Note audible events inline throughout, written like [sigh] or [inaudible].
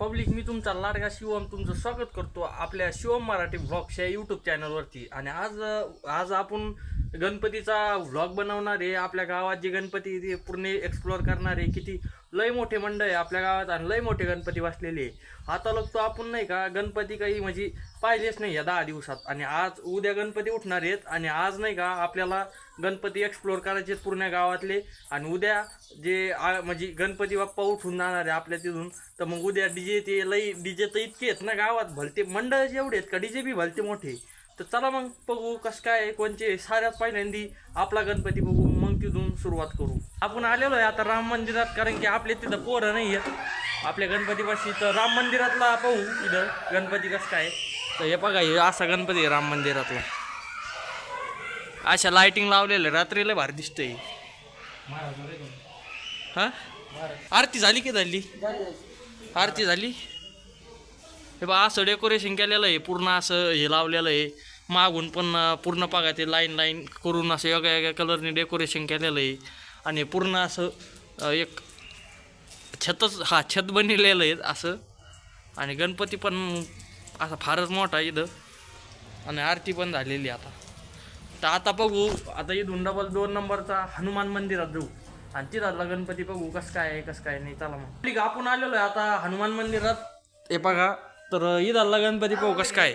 Public मी तुमचा लाडका शिवम तुमचं स्वागत करतो आपल्या शिवम मराठी व्लॉग्स या यूट्यूब चॅनलवरती आणि आज आज आपण गणपतीचा व्लॉग बनवणार आहे. आपल्या गावात जे गणपती ते पूर्ण एक्सप्लोअर करणार आहे. किती लय मोठे मंडळ आहे आपल्या गावात आणि लय मोठे गणपती बसलेले आहे. आता लोक तो आपण नाही का गणपती काही म्हणजे पाहिजेच नाही या दहा दिवसात. आणि आज उद्या गणपती उठणार आहेत. आणि आज नाही का आपल्याला गणपती एक्सप्लोअर करायचे आहेत पूर्ण गावातले. आणि उद्या जे म्हणजे गणपती बाप्पा उठून जाणार आहे आपल्या तिथून तर मग उद्या डीजे ते लई डीजे तर इतके आहेत ना गावात भलते मंडळ एवढे आहेत का डीजे बी भलते मोठे. तर चला मग बघू कसं काय कोणचे साऱ्यात पहिल्यांदी आपला गणपती बघू मग तिथून सुरुवात करू. आपण आलेलो आहे आता राम मंदिरात कारण की आपल्या तिथं पोरं नाही आहेत. आपल्या गणपतीपाशी तर राम मंदिरातला पाहू इथं गणपती कसं काय तर हे बघा हे असा गणपती आहे राम मंदिरातला. अशा लाइटिंग लावलेलं रात्रीला भारी दिसतंय. हा? आरती झाली की झाली? आरती झाली? हे बा असं डेकोरेशन केलेलं आहे पूर्ण असं हे लावलेलं आहे. मागून पण पूर्ण पागा ते लाईन लाईन करून असं वेगळ्या वेगळ्या कलरने डेकोरेशन केलेलं आहे. आणि पूर्ण असं एक छतच हा छत बनलेलं आहे असं. आणि गणपती पण असा फारच मोठा आहे इथं. आणि आरती पण झालेली आहे आता. तर आता बघू आता इथून धुंडाबल दोन नंबरचा हनुमान मंदिरात जाऊ. आणि तिथला गणपती बघू कसं काय आहे कसं काय नाही चला मग. ठीक आपण आलेलो आहे आता हनुमान मंदिरात. हे बघा तर इथला गणपती पाहू कसं काय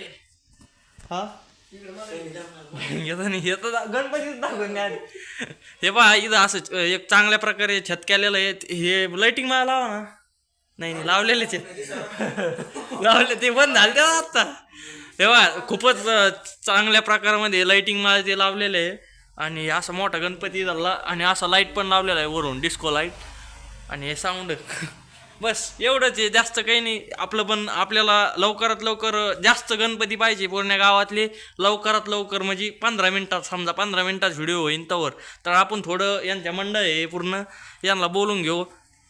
हा? येत नाही गणपतीच दाखवून हे पहा इथं असं एक चांगल्या प्रकारे छत केलेलं आहे. हे लाइटिंग मला लावा ना. नाही नाही लावलेलेच आहे लावले ते बंद झाले आता. तेव्हा खूपच चांगल्या प्रकारामध्ये लाइटिंग मला ते लावलेलं आहे. आणि असा मोठा गणपती झाला आणि असा लाइट पण लावलेला आहे वरून डिस्को लाइट आणि हे साऊंड [laughs] बस एवढंच आहे. जास्त काही नाही. आपलं पण आपल्याला लवकरात लवकर जास्त गणपती पाहिजे पूर्ण गावातले. लवकरात लवकर म्हणजे पंधरा मिनटात समजा पंधरा मिनटात व्हिडिओ होईन तवर. तर आपण थोडं यांच्या मंडळ आहे पूर्ण. यांना बोलून घेऊ.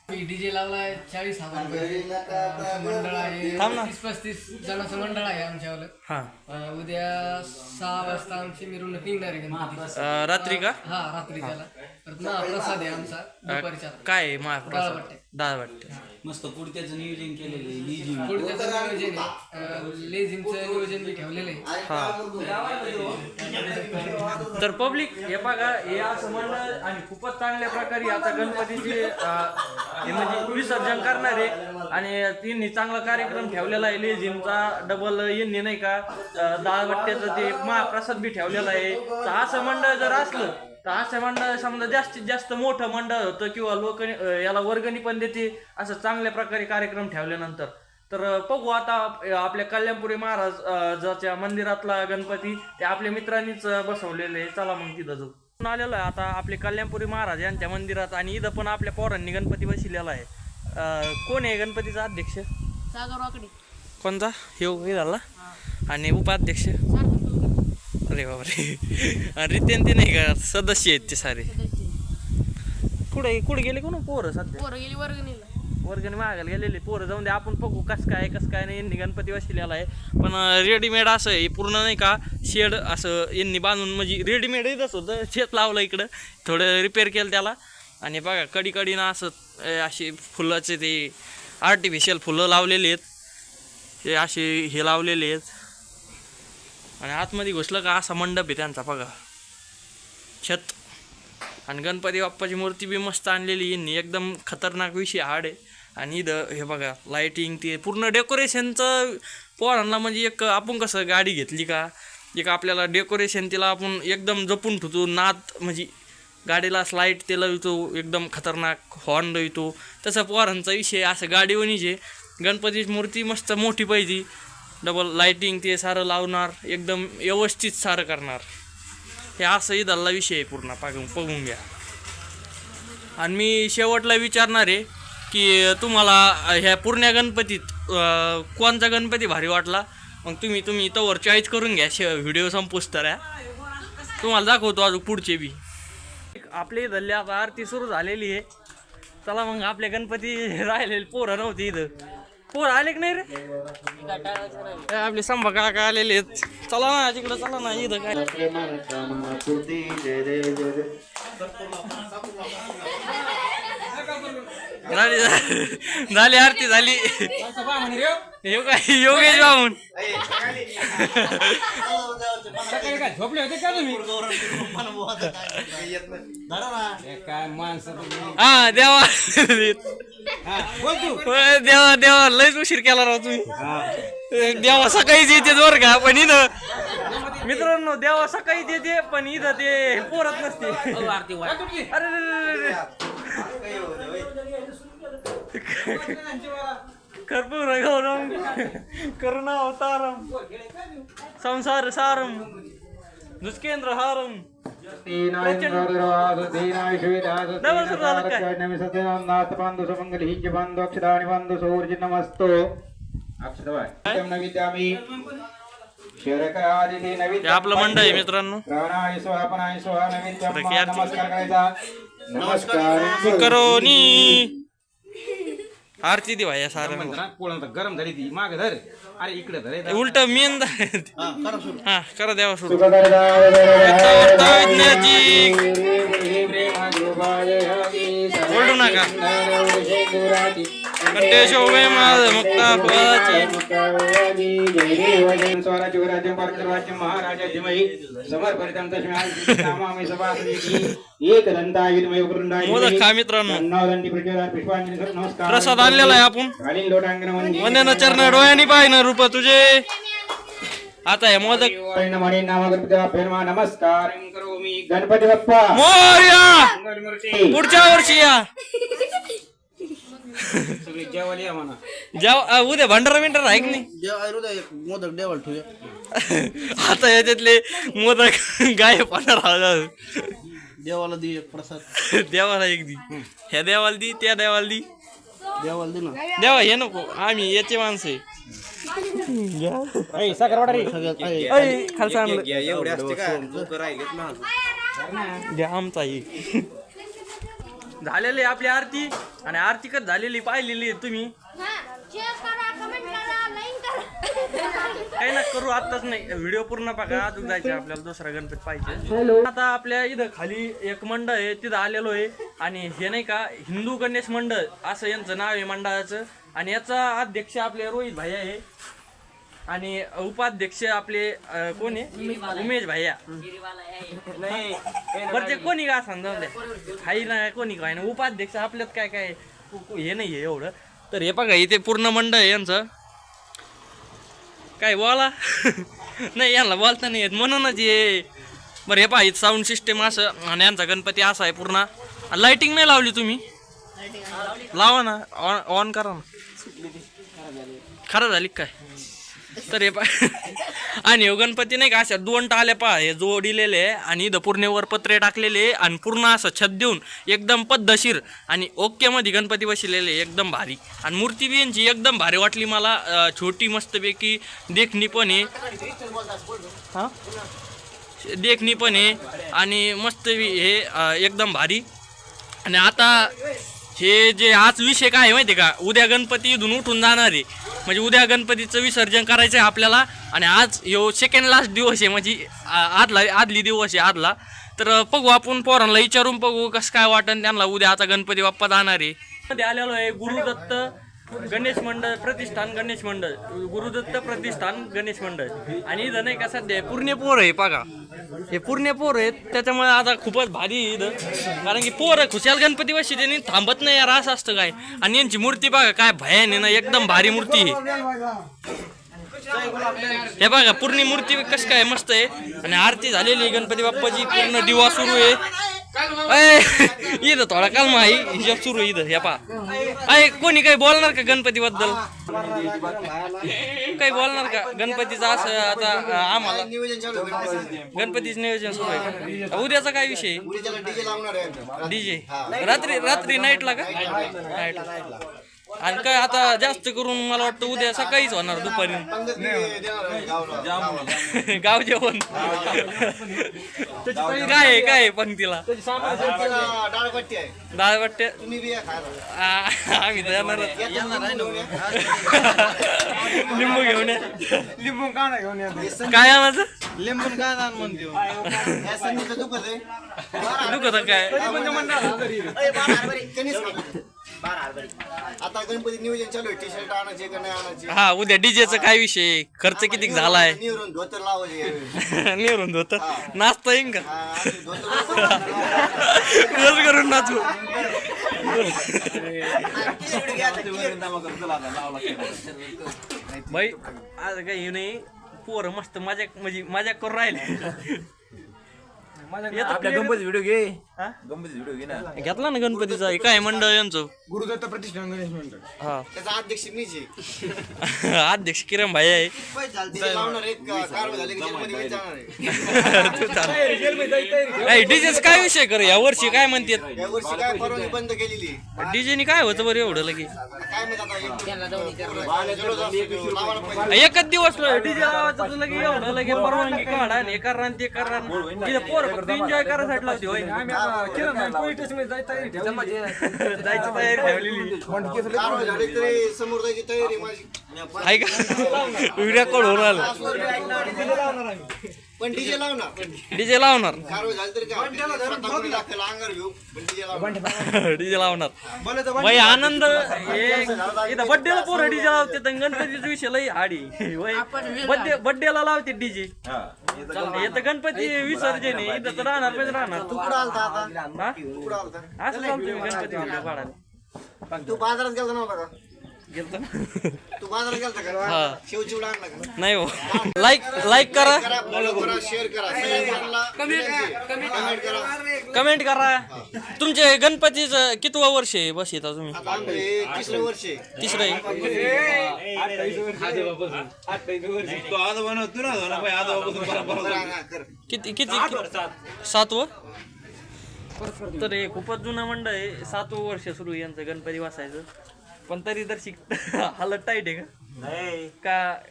डीजे लावलाय चाळीस हजार रुपये. आमचं मंडळ आहे. थांब ना. तीस पस्तीस जणांचं मंडळ आहे आमच्यावालं. हां. अं, उद्या सहा वाजता आमची मिरवणूक निघणार आहे गणपतीची. अं, रात्री का? हा रात्री त्याला परत महाप्रसाद आहे आमचा. दुपारच्या काय आहे महाप्रसाद? डाळ वाटते. मस्त पुढच्याचं नियोजन केलेलं आहे पुढच्याचं नियोजन आहे. अं, लेझिमचं नियोजन मी ठेवलेलं आहे. तर पब्लिक हे बघा हे असं म्हणलं आणि खूपच चांगल्या प्रकारे आता गणपतीचे अं, हे म्हणजे विसर्जन करणार आहे. आणि त्यांनी चांगला कार्यक्रम ठेवलेला आहे लेझिमचा डबल यांनी नाही का अं, डाळ वाट्याचं ते महाप्रसाद बी ठेवलेला आहे. तर असं मंडळ जर असलं तर असं मंडळ समजा जास्तीत जास्त मोठं मंडळ होतं किंवा लोक याला वर्गणी पण देते असं चांगल्या प्रकारे कार्यक्रम ठेवल्यानंतर. तर बघू आता आपल्या कल्याणपुरी महाराज अ, ज्याच्या मंदिरातला गणपती ते आपल्या मित्रांनीच बसवलेले. चला मग तिथं जाऊ. आलेलो आहे आता आपले कल्याणपुरी महाराज यांच्या मंदिरात आणि इथं पण आपल्या पोरांनी गणपती बसलेला आहे. कोण आहे गणपतीचा अध्यक्ष? सागर वाकडी. कोणता? हे झाला. आणि उपाध्यक्ष? अरे बापरे. रितेन ते नाही का सदस्य आहेत ते सारे. कुठे कुठे गेले कोण पोरं सध्या? पोरं गेली वर्गणीला. वर्गणी मागायला गेलेले पोरं जाऊन दे आपण बघू कसं काय कसं काय नाही. यांनी गणपती बसलेला आहे. पण रेडीमेड असं आहे. पूर्ण नाही का शेड असं यांनी बांधून म्हणजे रेडीमेड येतच होतं शेत लावलं इकडं थोडं रिपेअर केलं त्याला. आणि बघा कडी कडीनं असं अं, असे फुलाचे ते आर्टिफिशियल फुलं लावलेली आहेत. हे असे हे लावलेले आहेत. आणि आतमध्ये घुसलं का असा मंडप आहे त्यांचा बघा. छत. आणि गणपती बाप्पाची मूर्ती बी मस्त आणलेली यांनी. एकदम खतरनाक विषय हाड. आहे आणि इथं हे बघा लाईटिंग ते पूर्ण डेकोरेशनचं पोरांना म्हणजे एक आपण कसं गाडी घेतली का एक आपल्याला डेकोरेशन तिला आपण एकदम जपून ठेवतो. नात म्हणजे गाडीला स्लाईट ते लावतो एकदम खतरनाक हॉर्न लावतो. तसं पोरांचा विषय असं गाडीवणीचे गणपतीची मूर्ती मस्त मोठी पाहिजे. डबल लाईटिंग ते सारं लावणार एकदम व्यवस्थित सारं करणार. हे असं इथला विषय आहे पूर्ण पागून बघून घ्या. आणि मी शेवटला विचारणार आहे की तुम्हाला ह्या पूर्ण गणपतीत कोणचा गणपती भारी वाटला? मग तुम्ही तुम्ही तवर चॉईस करून घ्या शे व्हिडिओ संपूस तुम्हाला दाखवतो अजून पुढचे बी. आपले इथल्या आता आरती सुरू झालेली आहे. चला मग आपले गणपती [laughs] राहिलेले पोरं नव्हती इथं. पोर आले की नाही रे. आपले संभा काका आलेले चला ना तिकडं चला ना इथं काय? झाली झाली झाली आरती झाली. यो काय योगेश बाबून झोपले होते का तुम्ही? काय माणसं हा देवा. देवा देवा लयच उशीर केला राव तुम्ही. देवा सकाळीच येते बरं का पण इथं मित्रांनो देवा सकाळीच येते पण इथं ते पोरत नसते. अरे आपलं मंडळ आहे मित्रांनो। प्राणाय स्वाहा पणाय स्वाहा नैवेद्यम थोडं की आरती. नमस्कार करायचा। नमस्कार। करोनी। आरती दे भाई सारा पोळं गरम झाली ती माग धर. अरे इकडे धर उलट मेन हा करा देवा सुरू. ओरडू नका. कंटेशो वे माझ मुक्ता फळाची स्वराज्य राज्य परमराज्य महाराजा धीमहि तस्मै नामामि मोदक खा मित्रांनो. पुष्पांजली नमस्कार प्रसाद आणलेला आहे आपण. खालील लोटांगण वंदे वंदन चरण डोळ्यांनी पाहिजे रूप तुझे. आता हे मोदक. मणि नमस्कार. करोमि गणपती बाप्पा मोर्या! पुढच्या वर्षी या. सगळी जेवायला या म्हणा. जेव्हा उद्या भंडारा बिंडारा आहे की नाही? मोदक देवाल ठेवूया. [laughs] आता याच्यातले मोदक गाय पाहणार देवाला दे एक प्रसाद. देवाला एक दी. ह्या देवाला दी त्या देवाला दी. देवाला दे ना. देवा हे नको. आम्ही याचे माणसं आहे. सगळ्यात आहे. अय, खालचं आणलं. द्या आमचा आहे. झालेली आहे आपली आरती. आणि आरती कधी झालेली पाहिलेली आहे तुम्ही? शेअर करा कमेंट करा लाईक करा. काही ना करू आताच नाही. व्हिडिओ पूर्ण बघा अजून जायचं आपल्याला दुसरा गणपती पाहिजे आता आपल्या इथं खाली एक मंडळ आहे तिथं आलेलो आहे. आणि हे नाही का हिंदू गणेश मंडळ असं यांचं नाव आहे मंडळाचं. आणि याचा अध्यक्ष आपले रोहित भैया आहे. आणि उपाध्यक्ष आपले अं, कोण आहे? उमेश भैया बरं ते कोणी का समजा काही ना कोणी काय ना उपाध्यक्ष आपल्यात काय काय कु- कु- हे नाही आहे एवढं. तर हे बघा इथे पूर्ण मंडळ आहे यांचं. काय बोला? [laughs] नाही यांना बोलता नाही येत. म्हणूनच ये बरं हे पाहिजे साऊंड सिस्टम असं आणि यांचा गणपती असा आहे पूर्ण. लाइटिंग नाही लावली तुम्ही? लावा ना ऑन ऑन करा ना. खरं झाली का? काय तर हे पा आणि हे गणपती नाही का अशा दोन टाले पहा हे जोडिलेले आहे आणि इथं पूर्णेवर पत्रे टाकलेले आणि पूर्ण असं छत देऊन एकदम पद्धशीर आणि ओके मध्ये गणपती बसलेले एकदम भारी. आणि मूर्ती बी यांची एकदम भारी वाटली मला छोटी मस्तपैकी देखणी पण आहे. देखणी पण आहे आणि मस्त हे एकदम भारी. आणि आता हे जे आज विषय काय आहे माहिती आहे का? उद्या गणपती इथून उठून जाणार. आहे म्हणजे उद्या गणपतीचं विसर्जन करायचं आहे आपल्याला. आणि आज ह्यो सेकंड लास्ट दिवस आहे. म्हणजे आ- आदला आदली दिवस आहे आदला. तर बघू आपण पोरांना विचारून बघू कसं काय वाटन त्यांना उद्या आता गणपती बाप्पा जाणार आहे. मध्ये आलेलो आहे गुरुदत्त गणेश मंडळ प्रतिष्ठान गणेश मंडळ. गुरुदत्त प्रतिष्ठान गणेश मंडळ. आणि इथं नाही का सध्या पूर्ण पोर आहे बघा. हे पूर्ण पोर आहेत त्याच्यामुळे आता खूपच भारी इथं. कारण की पोर खुशाल गणपती बसते त्यांनी थांबत नाही यार असं असतं काय. आणि यांची मूर्ती बघा काय भयान आहे ना एकदम भारी मूर्ती आहे. हे बघा पूर्ण मूर्ती कशी काय मस्त आहे. आणि आरती झालेली गणपती बाप्पाची पूर्ण दिवा सुरू आहे. इथं थोडा काल आहे. हिशोब सुरू आहे इथं. हे पा अय कोणी काही बोलणार का गणपती बद्दल काही बोलणार का? गणपतीचं असं आता आम्हाला. गणपतीचं नियोजन सुरू आहे का? उद्याचा काय विषय? डीजे रात्री रात्री नाईटला का? नाईटला आणि काय आता जास्त करून मला वाटतं उद्या सकाळीच होणार दुपारी. [laughs] गाव जेवण. काय आहे, काय आहे पंक्तीला? डाळ वाटते आम्ही तर येणारच लिंबू घेऊन या. लिंबू का नाही घेऊन येते काय आणायचं लिंबून काय नान म्हणतो दुखत काय? आता गणपती नियोजन चालू आहे. टी शर्ट आणायचे का नाही आणायचे? हा उद्या डीजेचा काय विषय? खर्च किती झालाय? निवरून धोतर लावायचे. यावेळी. नेरून होत नाचता येईन का? हा. [laughs] रोज करून नाचू? [laughs] भाई आज काही नाही. पोरं मस्त मजा म्हणजे मजा करून राहिले. [laughs] येतो आपल्या clear गणपती व्हिडिओ घे. हा? गणपती व्हिडिओ घे ना. घेतला ना गणपतीचा हे काय मंडळ यांचं? गुरुदत्त प्रतिष्ठान गणेश मंडळ. हा. त्याचा अध्यक्ष मीच आहे. [laughs] अध्यक्ष किरण भाई आहे. पैसे झाले ते लावणार आहे का? कारवाई झाली की? जेलमध्ये घेऊन जाणार आहे. नाही डीजेच काय विषय कर? या वर्षी काय म्हणतात? या वर्षी काय परवानगी बंद केलेली आहे. डीजेनी काय होतं बरं एवढं लगे? काय माहीत आता एक- जल्लोष असतो, लावायला पाहिजे. एकच दिवस डीजे लावायचं तर लगे एवढं लगे परवानगी काढा आणि हे करा आणि ते करा. तिथे पोर फक्त एन्जॉय करायसाठी लावते होय. [laughs] जायची तयारी ठेवलेली. समोर जायची तयारी माझी. आहे का व्हिडिओ कॉल होऊन आला पण डीजे लावणार. डीजे लावणार. कारवाई झाली तरी काय स्वतः कोणी दाखल अंगावर घेऊ पण डीजे लावणार. [laughs] डीजे लावणार. बाई आनंद हे इथं बड्डेला पोरं डीजे लावते तर गणपतीच्या विषय लई आडी बड्डे बड्डेला लावते डीजे येतं गणपती विसर्जन आहे इथं तर राहणार म्हणजे राहणार. तू कुठं आलता आता? हा? तू कुठं आलता? असं मी गणपती व्हिडिओ तू बाजारात गेलता नव्हता का गेलतो ना? तू बाजारात गेलता हा. का शिवचिवडा आणला का? नाही हो. लाईक लाईक करा. करा फॉलो करा शेअर करा. सगळ्यांना कमेंट करा कमेंट करा. तुमचे गणपतीचं कितवं वर्ष आहे? बस येता तुम्ही आता आमचं हे तिसरं वर्ष आहे. तिसरं आहे. हा, कर. किती किती सातवं तर हे खूपच जुनं मंडळ आहे. सातवं वर्ष सुरू आहे यांचं गणपती बसायचं. पण तरी तर शिक [laughs] हालत टाईट आहे का? का?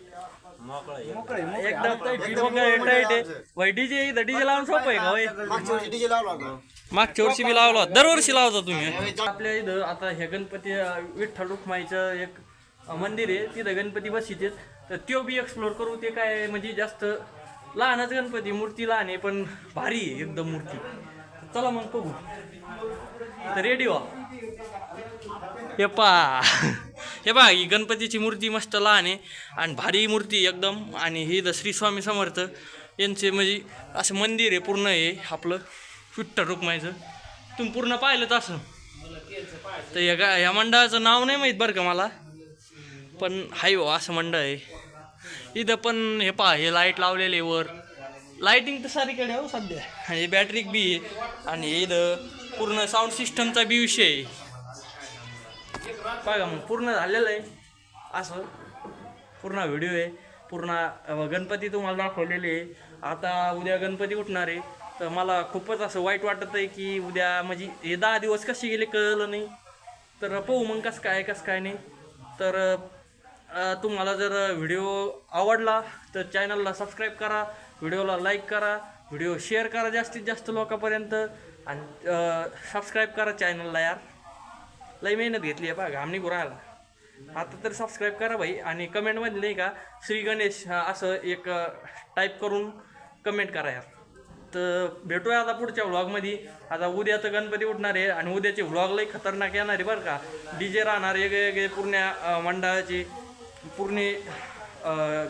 एकदम टाईट आहे वय डीजे इथं डीजे लावून सोपं आहे का मागच्या वर्षी डीजे लावला होता. मागच्या वर्षी बी लावला होता. दरवर्षी लावता तुम्ही आपल्या इथं आता हे गणपती अं, विठ्ठल रुक्माईचं एक अं, मंदिर आहे. तिथं गणपती बसित तर त्यो बी एक्सप्लोर करू ते काय म्हणजे जास्त लहानच गणपती मूर्ती लहान आहे पण भारी आहे एकदम मूर्ती. चला मग बघू. तर रेडी व्हा हे पा. हे पहा ही गणपतीची मूर्ती मस्त लहान आहे आणि भारी मूर्ती एकदम. आणि ही इथं श्री स्वामी समर्थ. यांचे म्हणजे असं मंदिर आहे पूर्ण हे आपलं. विठ्ठल रुक्माईचं. तुम्ही पूर्ण पाहिलं असं. तर या गा ह्या मंडळाचं नाव नाही माहीत बरं का मला. पण हाय हो असं मंडळ आहे. इथं पण हे पा हे लाइट लावलेले वर. लाईटिंग तर सारीकडे हो सध्या. आणि बॅटरीक बी आहे. आणि इथं पूर्ण साऊंड सिस्टमचा बी विषय आहे. बघा मग पूर्ण झालेलं आहे. असं. पूर्ण व्हिडिओ आहे. पूर्ण गणपती तुम्हाला दाखवलेले आहे. आता उद्या गणपती उठणार आहे. तर मला खूपच असं वाईट वाटत आहे की उद्या म्हणजे हे दहा दिवस कसे गेले कळलं नाही. तर पाहू मग कसं काय कसं काय नाही. तर तुम्हाला जर व्हिडिओ आवडला तर चॅनलला सबस्क्राईब करा. व्हिडिओला लाईक करा व्हिडिओ शेअर करा जास्तीत जास्त लोकांपर्यंत. आणि सबस्क्राईब करा चॅनलला यार. लई मेहनत घेतली आहे बा घामणी राहिला आता तर सबस्क्राईब करा भाई. आणि कमेंटमध्ये नाही का श्री गणेश हा असं एक टाईप करून कमेंट करा यार. तर भेटूया आता पुढच्या व्लॉगमध्ये आता उद्या तर गणपती उठणार आहे आणि उद्याचे व्लॉग लई खतरनाक येणार आहे बरं का. डी जे राहणार वेगळे वेगळे पूर्ण मंडळाचे. पूर्ण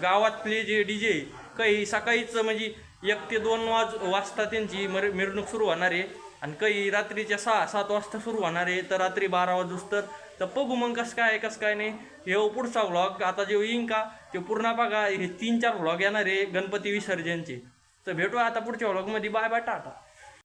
गावातले जे डी जे काही सकाळीच म्हणजे एक ते दोन वाज वाजता त्यांची मर मिरवणूक सुरू होणार आहे. आणि काही रात्रीच्या सहा सात वाजता सुरू होणार आहे. तर रात्री बारा वाजूस तर तर बघू मग कसं काय कसं काय नाही. हे हो पुढचा व्लॉग आता जे येईन का ते पूर्ण बघा. हे तीन चार व्लॉग येणार आहे. गणपती विसर्जनचे. तर भेटू आता पुढच्या व्लॉगमध्ये बाय बाय टाटा